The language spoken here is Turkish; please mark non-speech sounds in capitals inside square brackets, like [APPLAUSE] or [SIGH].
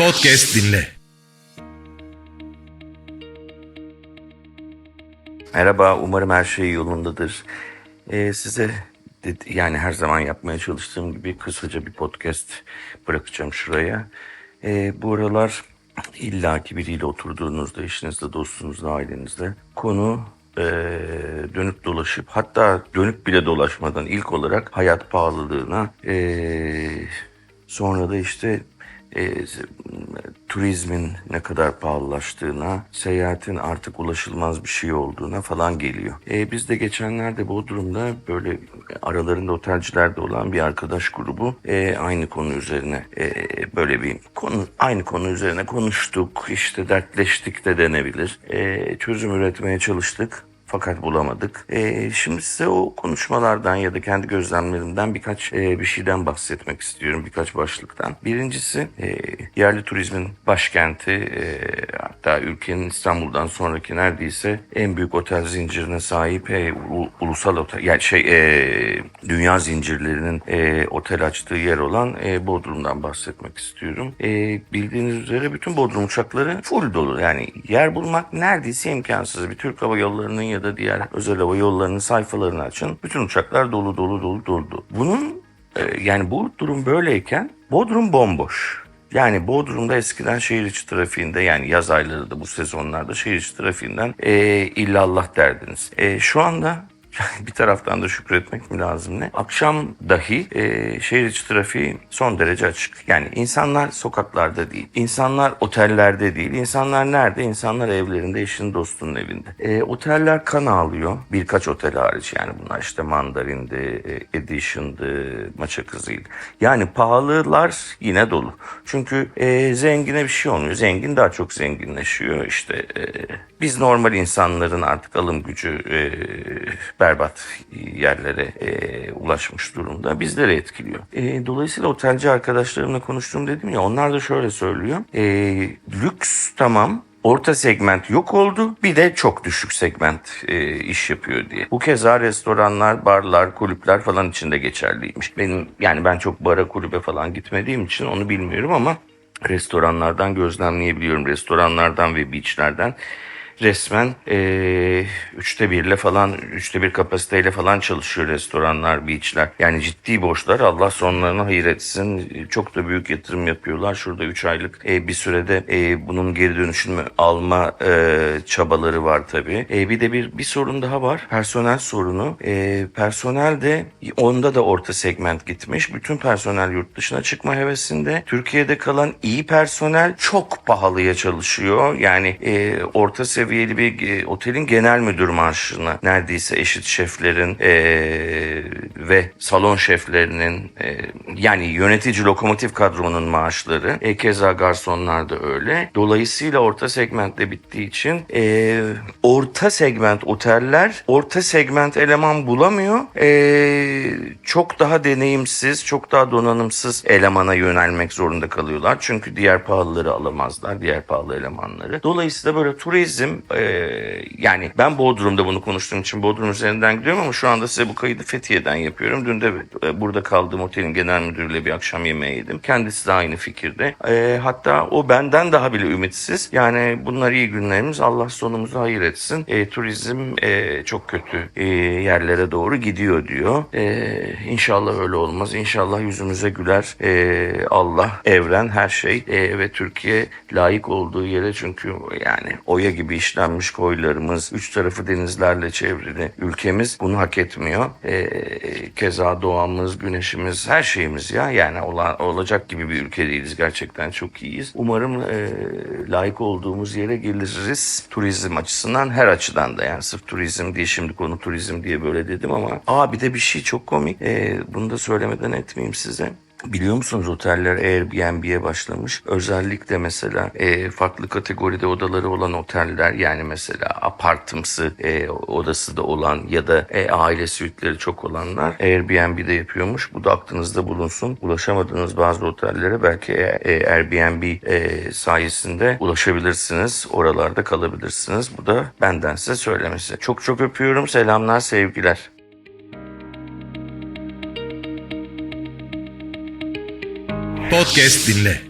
Podcast dinle. Merhaba, umarım her şey yolundadır. Ee, size yani her zaman yapmaya çalıştığım gibi kısaca bir podcast bırakacağım şuraya. Ee, bu aralar illaki biriyle oturduğunuzda, eşinizle, dostunuzla, ailenizle konu ee, dönüp dolaşıp hatta dönüp bile dolaşmadan ilk olarak hayat pahalılığına ee, sonra da işte e, turizmin ne kadar pahalılaştığına, seyahatin artık ulaşılmaz bir şey olduğuna falan geliyor. E, biz de geçenlerde Bodrum'da böyle aralarında otelcilerde olan bir arkadaş grubu e, aynı konu üzerine e, böyle bir konu aynı konu üzerine konuştuk, işte dertleştik de denebilir. E, çözüm üretmeye çalıştık. Fakat bulamadık. Ee, şimdi size o konuşmalardan ya da kendi gözlemlerimden birkaç e, bir şeyden bahsetmek istiyorum. Birkaç başlıktan. Birincisi e, yerli turizmin başkenti e, hatta ülkenin İstanbul'dan sonraki neredeyse en büyük otel zincirine sahip e, u- ulusal otel yani şey e, dünya zincirlerinin e, otel açtığı yer olan e, Bodrum'dan bahsetmek istiyorum. E, bildiğiniz üzere bütün Bodrum uçakları full dolu. Yani yer bulmak neredeyse imkansız. Bir Türk Hava Yolları'nın ya da diğer özel hava yollarının sayfalarını açın. Bütün uçaklar dolu dolu dolu dolu. Bunun e, yani bu durum böyleyken Bodrum bomboş. Yani Bodrum'da eskiden şehir içi trafiğinde yani yaz ayları da bu sezonlarda şehir içi trafiğinden e, illallah derdiniz. E, şu anda [LAUGHS] bir taraftan da şükretmek mi lazım ne? Akşam dahi e, şehir içi trafiği son derece açık. Yani insanlar sokaklarda değil, insanlar otellerde değil, insanlar nerede? İnsanlar evlerinde, eşinin dostunun evinde. E, oteller kan ağlıyor. Birkaç otel hariç yani bunlar işte Mandarin'di, e, Edition'dı, Maça Kızı'ydı. Yani pahalılar yine dolu. Çünkü e, zengine bir şey olmuyor. Zengin daha çok zenginleşiyor. İşte e, biz normal insanların artık alım gücü e, berbat yerlere e, ulaşmış durumda. Bizleri etkiliyor. E, dolayısıyla otelci arkadaşlarımla konuştuğum dedim ya onlar da şöyle söylüyor. E, lüks tamam Orta segment yok oldu. Bir de çok düşük segment e, iş yapıyor diye. Bu keza restoranlar, barlar, kulüpler falan için de geçerliymiş. Benim yani ben çok bara kulübe falan gitmediğim için onu bilmiyorum ama restoranlardan gözlemleyebiliyorum. Restoranlardan ve beachlerden resmen eee üçte birle falan, üçte bir kapasiteyle falan çalışıyor restoranlar, beachler. Yani ciddi borçlar. Allah sonlarını hayır etsin. Çok da büyük yatırım yapıyorlar. Şurada 3 aylık e, bir sürede e, bunun geri dönüşünü alma e, çabaları var tabii. E, bir de bir bir sorun daha var. Personel sorunu. E, personel de onda da orta segment gitmiş. Bütün personel yurt dışına çıkma hevesinde. Türkiye'de kalan iyi personel çok pahalıya çalışıyor. Yani e, orta seviyeli bir e, otelin genel müdür maaşına neredeyse eşit şeflerin e, ve salon şeflerinin e, yani yönetici lokomotif kadronun maaşları e, keza garsonlar da öyle. Dolayısıyla orta segmentte bittiği için e, orta segment oteller orta segment eleman bulamıyor. E, çok daha deneyimsiz, çok daha donanımsız elemana yönelmek zorunda kalıyorlar. Çünkü diğer pahalıları alamazlar, diğer pahalı elemanları. Dolayısıyla böyle turizm e, yani ben Bodrum'da bunu konuştuğum için Bodrum üzerinden gidiyorum ama şu anda size bu kaydı Fethiye'den yapıyorum. Dün de e, burada kaldığım otelin genel müdürüyle bir akşam yemeği yedim. Kendisi de aynı fikirde. E, hatta o benden daha bile ümitsiz. Yani bunlar iyi günlerimiz. Allah sonumuzu hayır etsin. E, turizm e, çok kötü e, yerlere doğru gidiyor diyor. E, inşallah öyle olmaz. İnşallah yüzümüze güler e, Allah, evren, her şey e, ve Türkiye layık olduğu yere çünkü yani oya gibi işlenmiş koylarımız, üç tarafı denizlerle çevrili ülkemiz bunu hak etmiyor. E, keza doğamız, güneşimiz, her şeyimiz ya yani ola- olacak gibi bir ülke değiliz. Gerçekten çok iyiyiz. Umarım e, layık olduğumuz yere geliriz. Turizm açısından her açıdan da yani sırf turizm diye şimdi konu turizm diye böyle dedim ama aa bir de bir şey çok komik. E, bunu da söylemeden etmeyeyim size. Biliyor musunuz oteller Airbnb'ye başlamış. Özellikle mesela e, farklı kategoride odaları olan oteller yani mesela apartımsı e, odası da olan ya da e, aile suite'leri çok olanlar Airbnb'de yapıyormuş. Bu da aklınızda bulunsun. Ulaşamadığınız bazı otellere belki e, e, Airbnb e, sayesinde ulaşabilirsiniz. Oralarda kalabilirsiniz. Bu da benden size söylemesi. Çok çok öpüyorum. Selamlar, sevgiler. Podcast dinle.